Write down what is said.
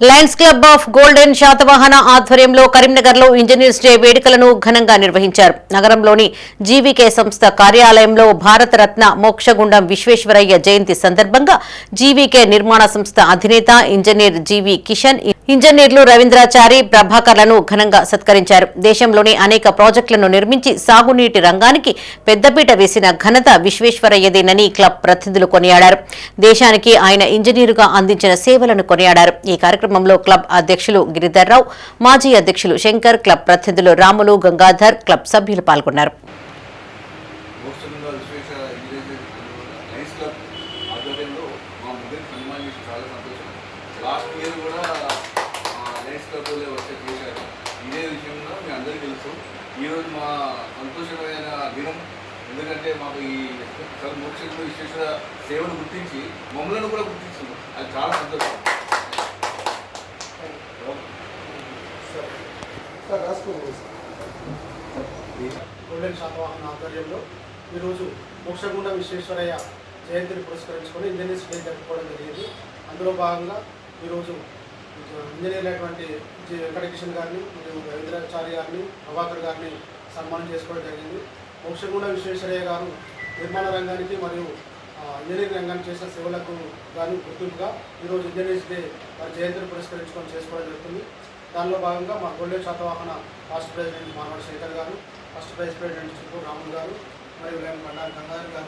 Lions Club of Golden Satavahana ఆధ్వర్యంలో కరీంనగర్లో engineers day వేడుకలను ఘనంగా నిర్వహించారు. నగరంలోని జీవీకే సంస్థ కార్యాలయంలో భారతరత్న మోక్షగుండం విశ్వేశ్వరయ్య జయంతి సందర్భంగా జీవీకే నిర్మాణ సంస్థ అధినేత ఇంజనీర్ జీవీ కిషన్ ఇంజనీర్లు రవీంద్రాచారి ప్రభాకర్లను ఘనంగా సత్కరించారు. దేశంలోని అనేక ప్రాజెక్టులను నిర్మించి సాగునీటి రంగానికి పెద్దపీట వేసిన ఘనత విశ్వేశ్వరయ్యదేనని క్లబ్ ప్రతినిధులు కొనియాడారు. దేశానికి ఆయన ఇంజనీరుగా అందించిన సేవలను కొనియాడారు. ఈ కార్యక్రమంలో క్లబ్ అధ్యక్షులు గిరిధర్రావు మాజీ అధ్యక్షులు శంకర్ క్లబ్ ప్రతినిధులు రాములు గంగాధర్ క్లబ్ సభ్యులు పాల్గొన్నారు. లాస్ట్ ఇయర్ కూడా లయన్స్ క్లబ్ ఆధ్వర్యంలో మా ముగ్గురికి సన్మానం చేసి చాలా సంతోషం లాస్ట్ ఇయర్ కూడా ఆ, లయన్స్ క్లబ్ వాళ్ళే వచ్చే చేశారు ఇదే విషయంలో మీ అందరికీ తెలుసు. ఈరోజు మా సంతోషమైన దినం. ఎందుకంటే మాకు ఈ సార్ మోక్షంలో విశ్వేశ్వర సేవను గుర్తించి మమ్మల్ని కూడా గుర్తించింది. అది చాలా సంతోషం. సార్ రాసుకోండి గోల్డెన్ శాతవాహన ఆధ్వర్యంలో ఈరోజు మోక్షగుండ విశ్వేశ్వరయ్య జయంతిని పురస్కరించుకొని ఇంజనీర్స్ డే జరుపుకోవడం జరిగింది. అందులో భాగంగా ఈరోజు ఇంజనీర్ అయినటువంటి జి వెంకటకిషన్ గారిని మరియు రవీంద్రాచారి గారిని ప్రభాకర్ గారిని సన్మానం చేసుకోవడం జరిగింది. మోక్షగూడ విశ్వేశ్వరయ్య గారు నిర్మాణ రంగానికి మరియు ఇంజనీరింగ్ రంగానికి చేసిన సేవలకు గాను గుర్తింపుగా ఈరోజు ఇంజనీర్స్ డే వారి జయంతిని పురస్కరించుకొని చేసుకోవడం జరుగుతుంది. దానిలో భాగంగా మా గొల్లె శాతవాహన ఫాస్ట్ ప్రెసిడెంట్ మానవ శేఖర్ గారు first vice president Chittoor Ramulu గారు మరియు గంగాధర్ గారు